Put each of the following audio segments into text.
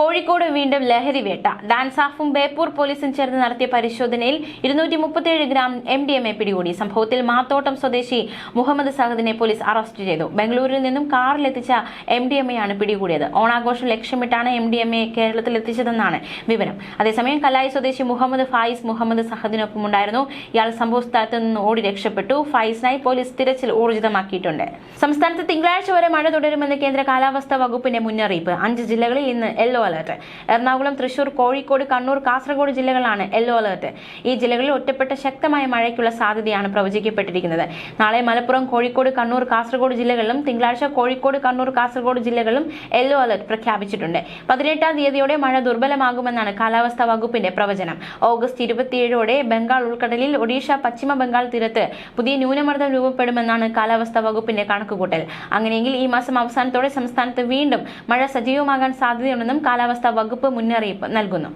കോഴിക്കോട് വീണ്ടും ലഹരി വേട്ട. ഡാൻസാഫും ബേപ്പൂർ പോലീസും ചേർന്ന് നടത്തിയ പരിശോധനയിൽ ഇരുന്നൂറ്റി മുപ്പത്തിയേഴ് gram M D M A പിടികൂടി. സംഭവത്തിൽ മാത്തോട്ടം സ്വദേശി മുഹമ്മദ് സഹദിനെ പോലീസ് അറസ്റ്റ് ചെയ്തു. ബംഗളൂരിൽ നിന്നും കാറിലെത്തിച്ച എം ഡി എം എ ആണ് പിടികൂടിയത്. ഓണാഘോഷം ലക്ഷ്യമിട്ടാണ് എം ഡി എം എ കേരളത്തിൽ എത്തിച്ചതെന്നാണ് വിവരം. അതേസമയം കലായി സ്വദേശി മുഹമ്മദ് ഫായിസ് മുഹമ്മദ് സഹദിനൊപ്പമുണ്ടായിരുന്നു ഇയാൾ സംഭവ സ്ഥലത്ത് നിന്ന് ഓടി രക്ഷപ്പെട്ടു. ഫായിസിനായി പോലീസ് തിരച്ചിൽ ഊർജിതമാക്കിയിട്ടുണ്ട്. സംസ്ഥാനത്ത് തിങ്കളാഴ്ച വരെ മഴ തുടരുമെന്ന് കേന്ദ്ര കാലാവസ്ഥാ വകുപ്പിന്റെ മുന്നറിയിപ്പ്. അഞ്ച് ജില്ലകളിൽ ഇന്ന് യെല്ലോ അലർട്ട് എറണാകുളം തൃശൂർ കോഴിക്കോട് കണ്ണൂർ കാസർഗോഡ് ജില്ലകളാണ് യെല്ലോ അലേർട്ട് ഈ ജില്ലകളിൽ ഒറ്റപ്പെട്ട ശക്തമായ മഴയ്ക്കുള്ള സാധ്യതയാണ് പ്രവചിക്കപ്പെട്ടിരിക്കുന്നത്. നാളെ മലപ്പുറം കോഴിക്കോട് കണ്ണൂർ കാസർഗോഡ് ജില്ലകളിലും തിങ്കളാഴ്ച കോഴിക്കോട് കണ്ണൂർ കാസർഗോഡ് ജില്ലകളിലും യെല്ലോ അലർട്ട് പ്രഖ്യാപിച്ചിട്ടുണ്ട്. പതിനെട്ടാം തീയതിയോടെ മഴ ദുർബലമാകുമെന്നാണ് കാലാവസ്ഥാ വകുപ്പിന്റെ പ്രവചനം. ഓഗസ്റ്റ് ഇരുപത്തിയേഴോടെ ബംഗാൾ ഉൾക്കടലിൽ ഒഡീഷ പശ്ചിമ ബംഗാൾ തീരത്ത് പുതിയ ന്യൂനമർദ്ദം രൂപപ്പെടുമെന്നാണ് കാലാവസ്ഥാ വകുപ്പിന്റെ കണക്കുകൂട്ടൽ. അങ്ങനെയെങ്കിൽ ഈ മാസം അവസാനത്തോടെ സംസ്ഥാനത്ത് വീണ്ടും മഴ സജീവമാകാൻ സാധ്യതയുണ്ടെന്നും കാലാവസ്ഥാ വകുപ്പ് മുന്നറിയിപ്പ് നൽകുന്നു.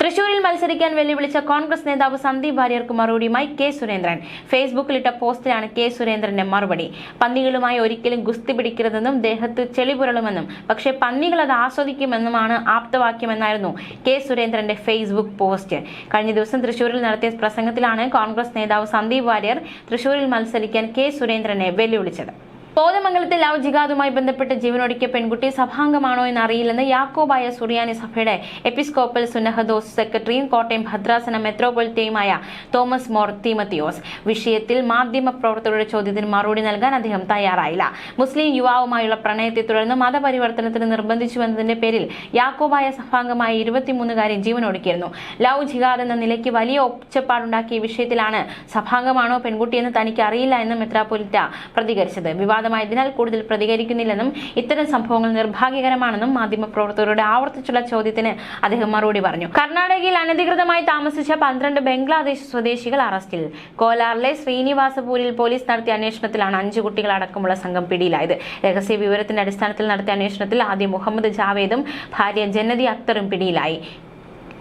തൃശൂരിൽ മത്സരിക്കാൻ വെല്ലുവിളിച്ച കോൺഗ്രസ് നേതാവ് സന്ദീപ് വാര്യർക്ക് മറുപടിയുമായി കെ സുരേന്ദ്രൻ. ഫേസ്ബുക്കിലിട്ട പോസ്റ്റിലാണ് കെ സുരേന്ദ്രന്റെ മറുപടി. പന്നികളുമായി ഒരിക്കലും ഗുസ്തി പിടിക്കരുതെന്നും ദേഹത്ത് ചെളിപുരളുമെന്നും പക്ഷെ പന്നികൾ അത് ആസ്വദിക്കുമെന്നുമാണ് ആപ്തവാക്യമെന്നായിരുന്നു കെ സുരേന്ദ്രന്റെ ഫേസ്ബുക്ക് പോസ്റ്റ്. കഴിഞ്ഞ ദിവസം തൃശൂരിൽ നടത്തിയ പ്രസംഗത്തിലാണ് കോൺഗ്രസ് നേതാവ് സന്ദീപ് വാര്യർ തൃശൂരിൽ മത്സരിക്കാൻ കെ സുരേന്ദ്രനെ വെല്ലുവിളിച്ചത്. കോതമംഗലത്തെ ലവ് ജിഹാദുമായി ബന്ധപ്പെട്ട് ജീവനൊടുക്കിയ പെൺകുട്ടി സഭാംഗമാണോ എന്ന് അറിയില്ലെന്ന് യാക്കോബായ സുറിയാനി സഭയുടെ എപ്പിസ്കോപ്പൽ സുനഹദോസ് സെക്രട്ടറിയും കോട്ടയം ഭദ്രാസന മെത്രോപൊളിറ്റയുമായ തോമസ് മോർ തീമത്തിയോസ്. വിഷയത്തിൽ മാധ്യമ പ്രവർത്തകരുടെ ചോദ്യത്തിന് മറുപടി നൽകാൻ അദ്ദേഹം തയ്യാറായില്ല. മുസ്ലിം യുവാവുമായുള്ള പ്രണയത്തെ തുടർന്ന് മതപരിവർത്തനത്തിന് നിർബന്ധിച്ചുവെന്നതിന്റെ പേരിൽ യാക്കോബായ സഭാംഗമായ ഇരുപത്തിമൂന്നുകാരി ജീവനൊടുക്കിയിരുന്നു. ലവ് ജിഹാദ് എന്ന നിലയ്ക്ക് വലിയ ഒച്ചപ്പാടുണ്ടാക്കിയ വിഷയത്തിലാണ് സഭാംഗമാണോ പെൺകുട്ടിയെന്ന് തനിക്ക് അറിയില്ല എന്ന് മെത്രാപൊലിറ്റ പ്രതികരിച്ചത്. വിവാദമായതിനാൽ കൂടുതൽ പ്രതികരിക്കുന്നില്ലെന്നും ഇത്തരം സംഭവങ്ങൾ നിർഭാഗ്യകരമാണെന്നും മാധ്യമപ്രവർത്തകരുടെ ആവർത്തിച്ചുള്ള ചോദ്യത്തിന് അദ്ദേഹം മറുപടി പറഞ്ഞു. കർണാടകയിൽ അനധികൃതമായി താമസിച്ച പന്ത്രണ്ട് ബംഗ്ലാദേശ് സ്വദേശികൾ അറസ്റ്റിൽ. കോലാറിലെ ശ്രീനിവാസപൂരിൽ പോലീസ് നടത്തിയ അന്വേഷണത്തിലാണ് അഞ്ചു കുട്ടികൾ അടക്കമുള്ള സംഘം പിടിയിലായത്. രഹസ്യ വിവരത്തിന്റെ അടിസ്ഥാനത്തിൽ നടത്തിയ അന്വേഷണത്തിൽ ആദ്യം മുഹമ്മദ് ജാവേദും ഭാര്യ ജന്നതി അക്തറും പിടിയിലായി.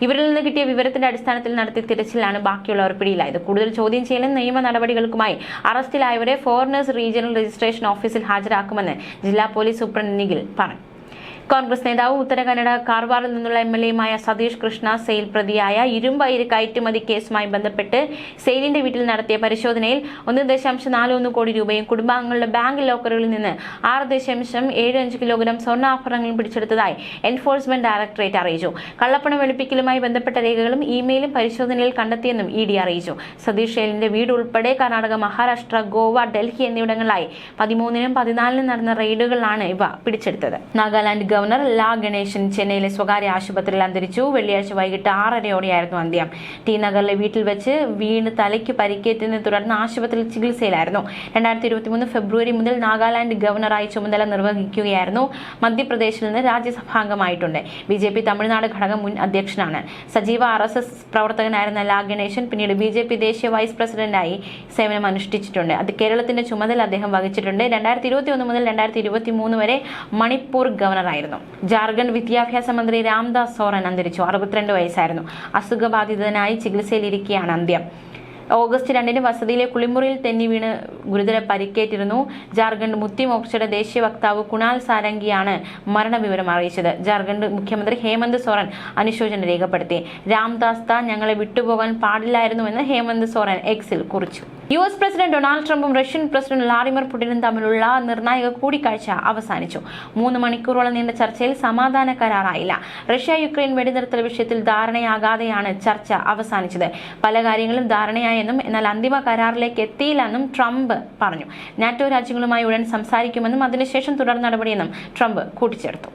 ഇവരിൽ നിന്ന് കിട്ടിയ വിവരത്തിന്റെ അടിസ്ഥാനത്തിൽ നടത്തിയ തിരച്ചിലാണ് ബാക്കിയുള്ളവർ പിടിയിലായത്. കൂടുതൽ ചോദ്യം ചെയ്യലും നിയമ നടപടികൾക്കുമായി അറസ്റ്റിലായവരെ ഫോറിനേഴ്സ് റീജിയണൽ രജിസ്ട്രേഷൻ ഓഫീസിൽ ഹാജരാക്കുമെന്ന് ജില്ലാ പോലീസ് സൂപ്രണ്ട് നിഖിൽ പറഞ്ഞു. കോൺഗ്രസ് നേതാവ് ഉത്തര കന്നഡ കാർവാറിൽ നിന്നുള്ള എം എൽ എയുമായ സതീഷ് കൃഷ്ണ സെയിൽ പ്രതിയായ ഇരുമ്പയിര് കയറ്റുമതി കേസുമായി ബന്ധപ്പെട്ട് സെയിലിന്റെ വീട്ടിൽ നടത്തിയ പരിശോധനയിൽ ഒന്ന് ദശാംശം നാല് ഒന്ന് കോടി രൂപയും കുടുംബാംഗങ്ങളുടെ ബാങ്ക് ലോക്കറുകളിൽ നിന്ന് ആറ് ദശാംശം ഏഴ് അഞ്ച് കിലോഗ്രാം സ്വർണാഭരണങ്ങളും പിടിച്ചെടുത്തതായി എൻഫോഴ്സ്മെന്റ് ഡയറക്ടറേറ്റ് അറിയിച്ചു. കള്ളപ്പണം വെളുപ്പിക്കലുമായി ബന്ധപ്പെട്ട രേഖകളും ഇമെയിലും പരിശോധനയിൽ കണ്ടെത്തിയെന്നും ഇ ഡി അറിയിച്ചു. സതീഷ് സെയിലിന്റെ വീട് ഉൾപ്പെടെ കർണാടക മഹാരാഷ്ട്ര ഗോവ ഡൽഹി എന്നിവിടങ്ങളിലായി. പതിമൂന്നിനും പതിനാലിനും നടന്ന റെയ്ഡുകളാണ് ഇവ പിടിച്ചെടുത്തത്. നാഗാലാൻഡ് ഗവർണർ ലാ ഗണേശൻ ചെന്നൈയിലെ സ്വകാര്യ ആശുപത്രിയിൽ അന്തരിച്ചു. വെള്ളിയാഴ്ച വൈകിട്ട് ആറരയോടെയായിരുന്നു അന്ത്യം. ടി നഗറിലെ വീട്ടിൽ വെച്ച് വീണ് തലയ്ക്ക് പരിക്കേറ്റതിനെ തുടർന്ന് ആശുപത്രിയിൽ ചികിത്സയിലായിരുന്നു. രണ്ടായിരത്തി ഇരുപത്തിമൂന്ന് ഫെബ്രുവരി മുതൽ നാഗാലാൻഡ് ഗവർണറായി ചുമതല നിർവഹിക്കുകയായിരുന്നു മധ്യപ്രദേശിൽ നിന്ന് രാജ്യസഭാംഗമായിട്ടുണ്ട്. ബി ജെ പി തമിഴ്നാട് ഘടകം മുൻ അധ്യക്ഷനാണ്. സജീവ R S S പ്രവർത്തകനായിരുന്ന La Ganesan പിന്നീട് ബി ജെ പി ദേശീയ വൈസ് പ്രസിഡന്റായി സേവനം അനുഷ്ഠിച്ചിട്ടുണ്ട് അത് കേരളത്തിന്റെ ചുമതല അദ്ദേഹം വഹിച്ചിട്ടുണ്ട്. രണ്ടായിരത്തി ഇരുപത്തി ഒന്ന് മുതൽ രണ്ടായിരത്തി ഇരുപത്തി മൂന്ന് വരെ മണിപ്പൂർ ഗവർണറായിരുന്നു. ജാർഖണ്ഡ് വിദ്യാഭ്യാസ മന്ത്രി രാംദാസ് സോറൻ അന്തരിച്ചു. അറുപത്തിരണ്ട് വയസ്സായിരുന്നു. അസുഖബാധിതനായി ചികിത്സയിലിരിക്കെയാണ് അന്ത്യം. ഓഗസ്റ്റ് രണ്ടിന് വസതിയിലെ കുളിമുറിയിൽ തെന്നി വീണ് ഗുരുതര പരിക്കേറ്റിരുന്നു. ജാർഖണ്ഡ് മുക്തി മോർച്ചയുടെ ദേശീയ വക്താവ് കുണാൽ സാരംഗിയാണ് മരണവിവരം അറിയിച്ചത്. ജാർഖണ്ഡ് മുഖ്യമന്ത്രി ഹേമന്ത് സോറൻ അനുശോചനം രേഖപ്പെടുത്തി. രാംദാസ് ഞങ്ങളെ വിട്ടുപോകാൻ പാടില്ലായിരുന്നുവെന്ന് ഹേമന്ത് സോറൻ എക്സിൽ കുറിച്ചു. യു എസ് പ്രസിഡന്റ് ഡൊണാൾഡ് ട്രംപും റഷ്യൻ പ്രസിഡന്റ് വ്ളാഡിമിർ പുടിനും തമ്മിലുള്ള നിർണായക കൂടിക്കാഴ്ച അവസാനിച്ചു. മൂന്ന് മണിക്കൂറോളം നീണ്ട ചർച്ചയിൽ സമാധാന കരാറായില്ല. റഷ്യ യുക്രൈൻ വെടിനിർത്തൽ വിഷയത്തിൽ ധാരണയാകാതെയാണ് ചർച്ച അവസാനിച്ചത്. പല കാര്യങ്ങളും ധാരണയായെന്നും എന്നാൽ അന്തിമ കരാറിലേക്ക് എത്തിയില്ലെന്നും ട്രംപ് പറഞ്ഞു. നാറ്റോ രാജ്യങ്ങളുമായി ഉടൻ സംസാരിക്കുമെന്നും അതിനുശേഷം തുടർ നടപടിയെന്നും ട്രംപ് കൂട്ടിച്ചേർത്തു.